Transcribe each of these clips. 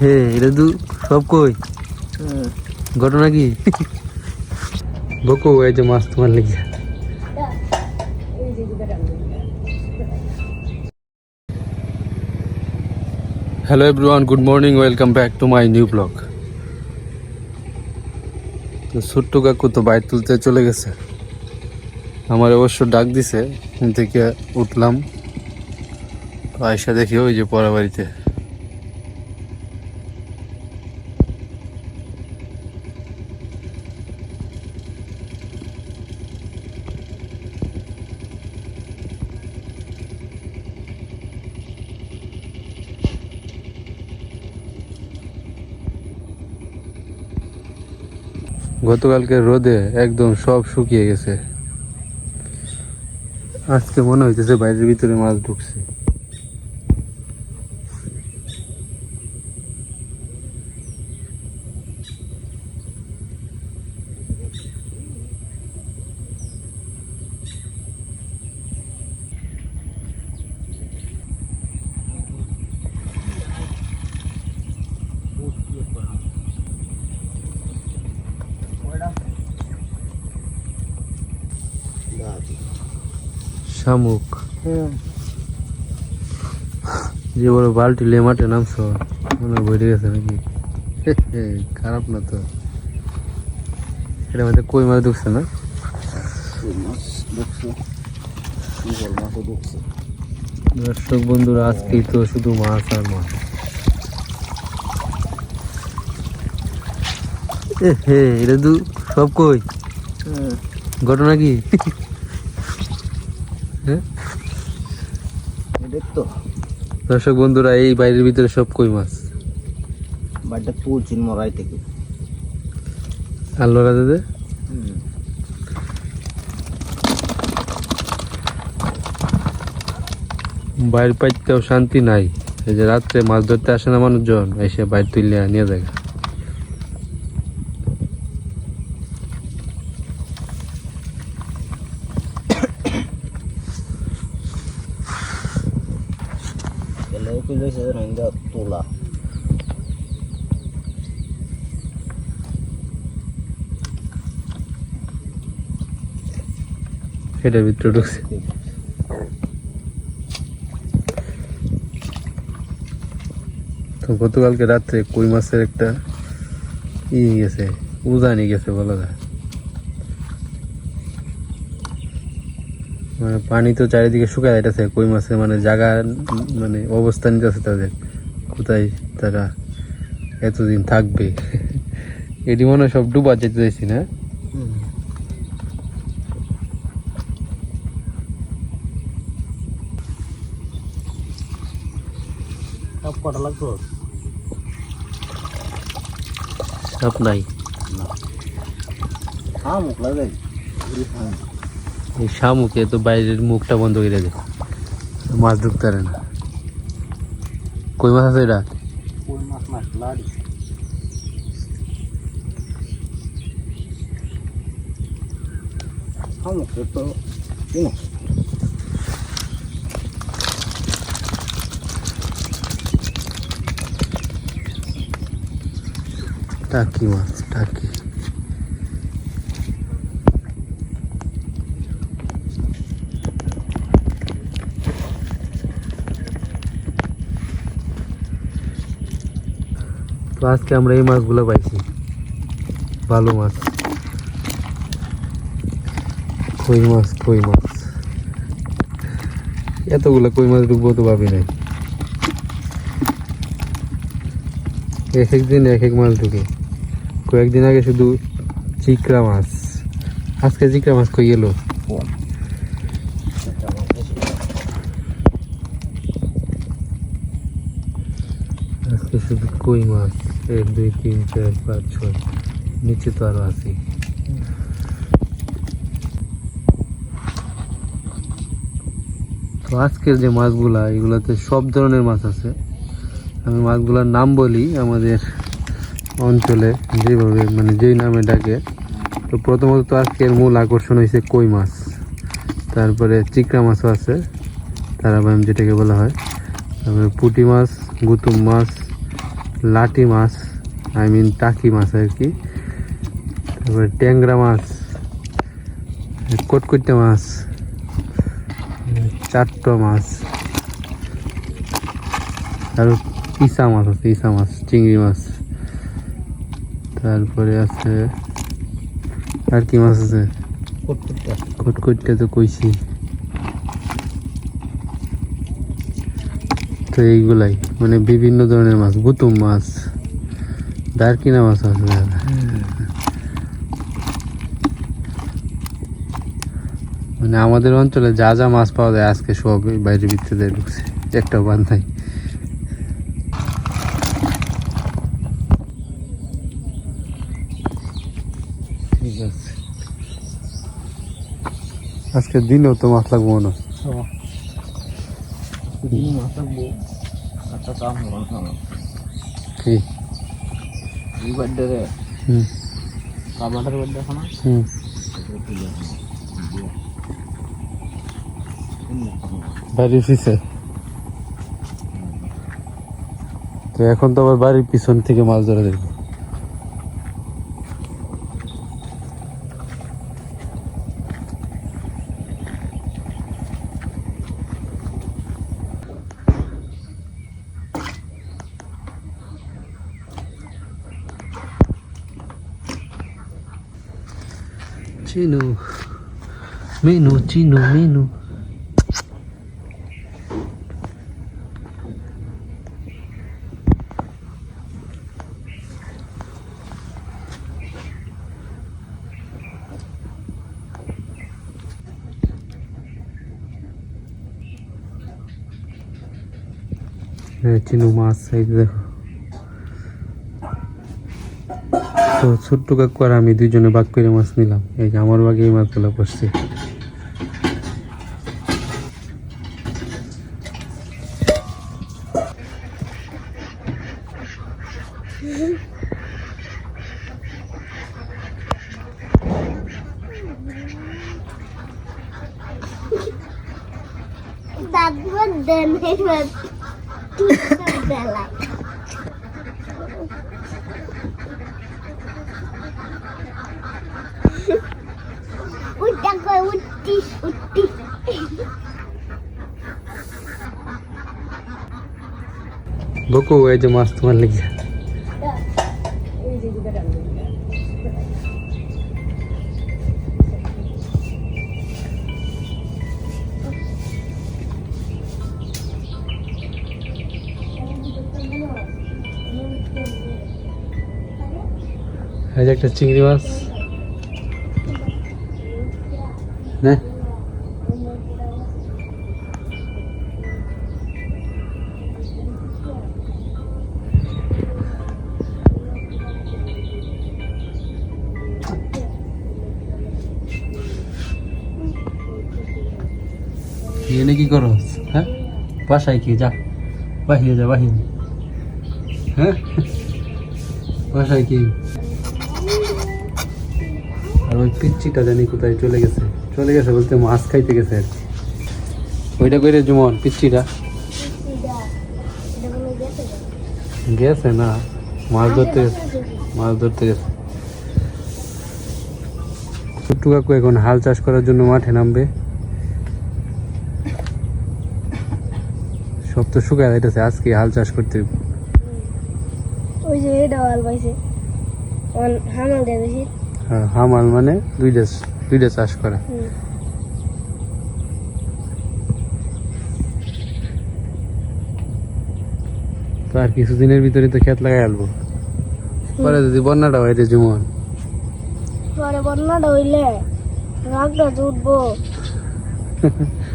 হে সব কই? ঘটনা কি? বকো, এই যে মাছ তোমার লেগে hello everyone good morning welcome back to my new blog তো ছোট্ট কাকু তো বাইর তুলতে চলে গেছে। আমার অবশ্য ডাক দিছে থেকে উঠলাম। তো আয়সা দেখি ওই যে পড়া বাড়িতে। গতকালকে রোদে একদম সব শুকিয়ে গেছে। আজকে মনে হইতেছে বাইরের ভিতরে মাছ ঢুকছে। শামুক। যে বড় বালতি লে মাঠে নামছো মনে হয় বইরে গেছে নাকি? খারাপ না তো। এটা মধ্যে কই মাছ ঢুকছে না? দর্শক বন্ধুরা আজকেই তো শুধু মাছ আর মাছ। এ হে এটা তো সব কই? ঘটনা কি হ্যাঁ তো দর্শক বন্ধুরা এই বাইরের ভিতরে সব কই মাছ? বাড়িটা তুলছি মরাই থেকে। আল্লাহ দাদা বাইর পাইতেও শান্তি নাই। এই যে রাত্রে মাছ ধরতে আসে না মানুষজন এসে বাইর তুললে নিয়ে যায় এটার ভিতরে ঢুকছে। তো গতকালকে রাত্রে কই মাছের একটা ই গেছে, উজানি গেছে বলা যায়। মানে পানি তো চারিদিকে শুকায় যাইতেছে, কই মাছের মানে জায়গা মানে অবস্থান নিতেছে তাদের, কোথায় তারা এতদিন থাকবে। এটি মনে হয় সব ডুবা যেতে চাইছি না? সব কটা লাগতো সব নাই। হ্যাঁ মুখ লাগে এই শামুকে তো বাইরের মুখটা বন্ধ করে দেয় মাছ ঢুকতে পারে না। কই মাছ আছে এটা? কোন মাছ মাছ লাড়ি। হ্যাঁ তো টাকি মাছ, টাকি। তো আজকে আমরা এই মাছগুলো পাইছি। ভালো মাছ, কই মাছ কই মাছ। এতগুলো কই মাছ ঢুকবো তো ভাবি নাই। এক এক দিন এক এক মাছ ঢুকে। কয়েকদিন আগে শুধু চিকরা মাছ। আজকে চিকরা মাছ কই এলো আজকে শুধু কই মাছ? এক, দুই, তিন, চার, পাঁচ, ছয়। নিচে তো আরও আছে। তো আজকের যে মাছগুলা, এগুলাতে সব ধরনের মাছ আছে। আমি মাছগুলোর নাম বলি আমাদের অঞ্চলে যেভাবে মানে যেই নামে ডাকে, তো প্রথমত তো আজকের মূল আকর্ষণ হয়েছে কই মাছ। তারপরে চিকড়া মাছও আছে, তারাবাইম যেটাকে বলা হয়। তারপরে পুঁটি মাছ, গুতুম মাছ লাটি মাছ, আই মিন টাকি মাছ আর কি। তারপরে ট্যাংরা মাছ কটকটে মাছ চারটো মাছ, আর ইসা মাছ আছে, ইসা মাছ, চিংড়ি মাছ। তারপরে আছে আর কি মাছ আছে? কুটকুটটা। তো কইছি। তো এইগুলাই মানে বিভিন্ন ধরনের মাছ গুতুম মাছ দারকিনা মাছ আছে মানে আমাদের অঞ্চলে যা যা মাছ পাওয়া যায় আজকে সব বাইরের ভিতরে ঢুকছে একটা বান নাই ঠিক আছে আজকে দিনেও তো মাছ লাগবো না? বাড়ির পিছে তো এখন তো আবার বাড়ির পিছন থেকে মাছ ধরে দেখব। চিনু মেনু চিনু মেনু হ্যাঁ চিনু মাছ এই যে দেখো তো ছোট্ট কাকু আর আমি দুইজনে বাগ করে মাছ নিলাম। এই যে আমার বাগে এই মাছগুলো পড়ছে। বকু এই যে মাছ তোমার লেগে এই একটা চিংড়ি মাছ। এনে কি করো? হ্যাঁ? বাসায় কি? যা। বাহিরে যা, বাহিরে। হ্যাঁ? বাসায় কি? আর ওই পিচ্ছিটা জানি কোথায় চলে গেছে। চলে গেছে বলতে মাছ খাইতে গেছে আর ওইটা কইরে জুমন পিচ্ছিটা গেছে না? মাছ ধরতে গেছে। মাছ ধরতে গেছে। ছোট্টু কাকু এখন হাল চাষ করার জন্য মাঠে নামবে। সব তো শুকায় যাইতেছে আজকে হাল চাষ করতে। ওই যে এটা আল পাইছে। হামাল দেয় বেশি হ্যাঁ, হামাল মানে দুইটা দুইটা চাষ করা। তো আর কিছুদিনের ভিতরে তো খেত লাগাই আলবো। পরে যদি বন্যাটা হয় রে জুমন পরে বন্যাটা হইলে রাগটা উঠবো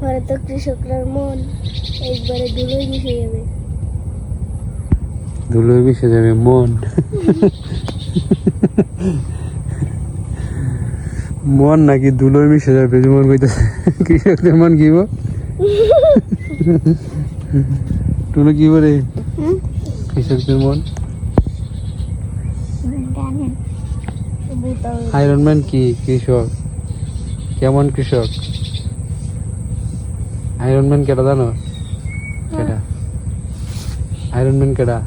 পরে তো কৃষকরার মন একবারে ধুলোই মিশে যাবে। ধুলোয় মিশে যাবে মন। মন নাকি ধুলোয় মিশে যাবে জুমন কইতেছে। কৃষকদের মন কি টুনু কি বলে? কৃষকদের মন। আয়রন ম্যান কি? কৃষক। কেমন কৃষক? আয়রন ম্যান কেটা জানো? কেটা আয়রন ম্যান কেটা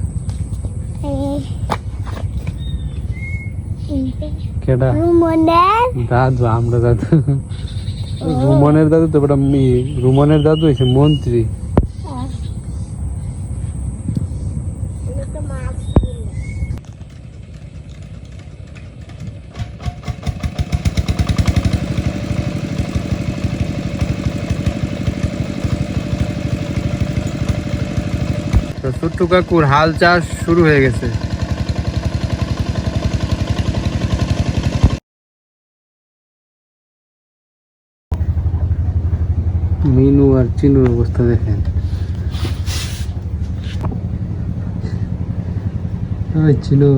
কেডা? রুমনের দাদু আমরা দাদু। রুমনের দাদু তো বেটা মি- রুমনের দাদু হয়েছে মন্ত্রী। তো ছোট্টু কাকুর হাল চাষ শুরু হয়ে গেছে। মিনু আর চিনুর অবস্থা দেখেন। চিনু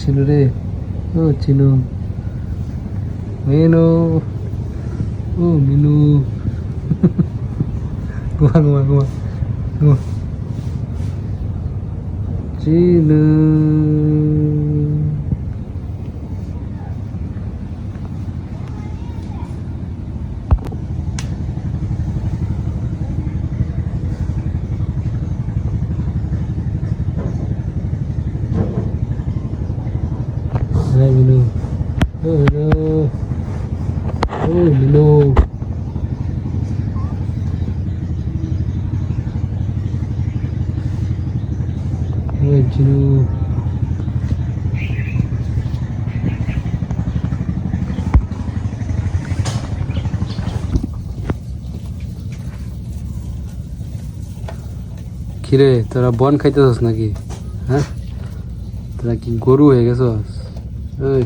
চিনু রে, ও চিনু। মিনু, ও মিনু। ঘুমা ঘুমা ঘুমা ঘুমা। Gina. Hello. Oh, no. কিরে, তোরা বন খাইতেছস নাকি? হ্যাঁ? তোরা কি গরু হয়ে গেছস? ওই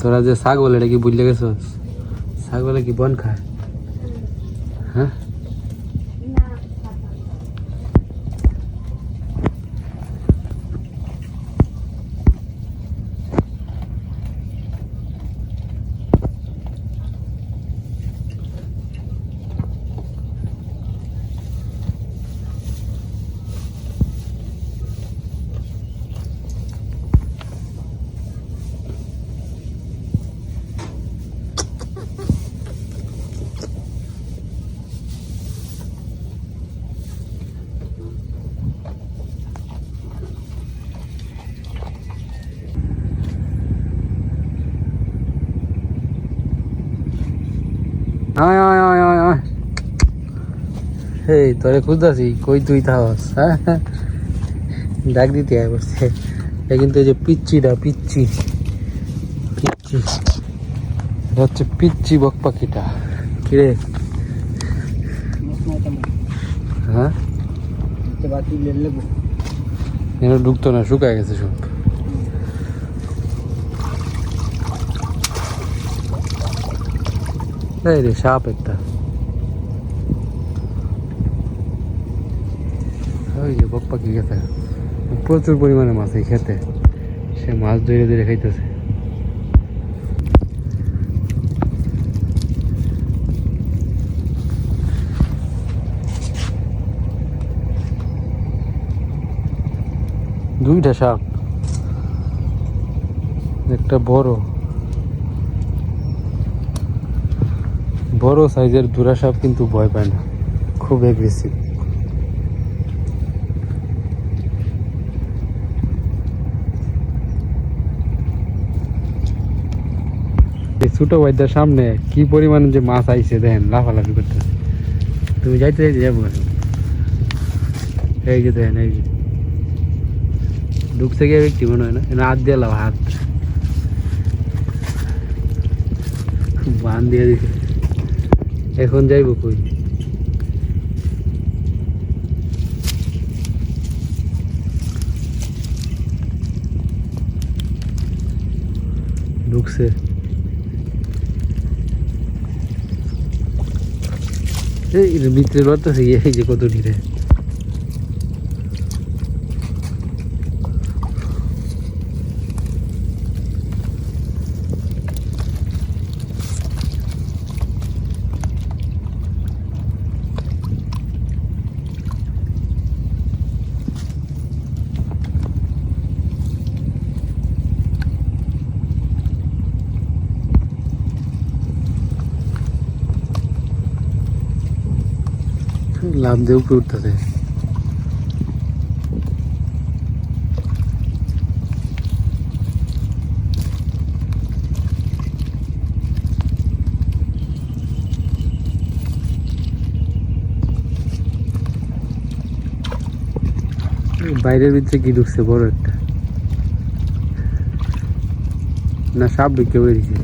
তোরা যে ছাগল, এটা কি বুঝলে গেছস? ছাগলে কি বন খায়? হ্যাঁ আয় আয় আয় আয় আয় এই তোরে খুঁজতেছি, কই তুই থাকস হ্যাঁ? ডাক দিতে আয় বসছে এটা কিন্তু এই যে পিচ্চিটা, পিচ্চি। পিচ্ছি এটা হচ্ছে পিচ্চি বক পাখিটা। কিরে? হ্যাঁ? ঢুকতো না, শুকায় গেছে সব। সাপ একটা। যে বক পাখি খেতে প্রচুর পরিমাণে মাছ এই খেতে সে মাছ ধরে ধরে খাইতেছে। দুইটা সাপ। একটা বড়। বড় সাইজের দুরা সাপ কিন্তু ভয় পায় না। খুব এগ্রেসিভ এই ছোট ভাইটার সামনে কি পরিমাণে যে মাছ আইছে দেখেন, লাফালাফি করতেছে। তুমি যাইতে যাইতে যাব এই যে দেখেন, এই যে। ঢুকছে গিয়ে ব্যক্তি মনে হয় না? হাত দিয়ে লাভ হাত। বান দিয়ে দিছে। এখন যাইব কই? ঢুকছে। এই এর ভিতরে লড়তেছে এই যে কত ঢিরে লাভ দিয়ে উপরে উঠতেছে বাইরের ভিতরে কি ঢুকছে বড় একটা। না সাপ ঢুকে বেরিয়েছে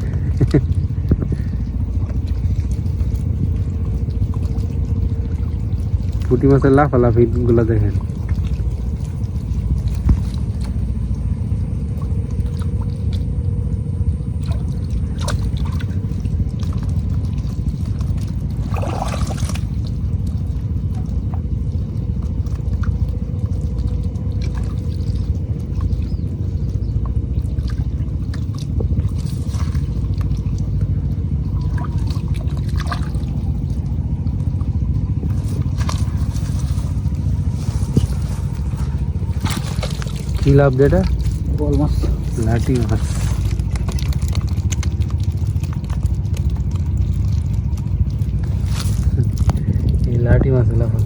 পুঁটি মাছের লাফালাফি গুলা দেখেন। কি লাভ যেটা বল মাছ লাটি মাছ এই লাটি মাছ লাভ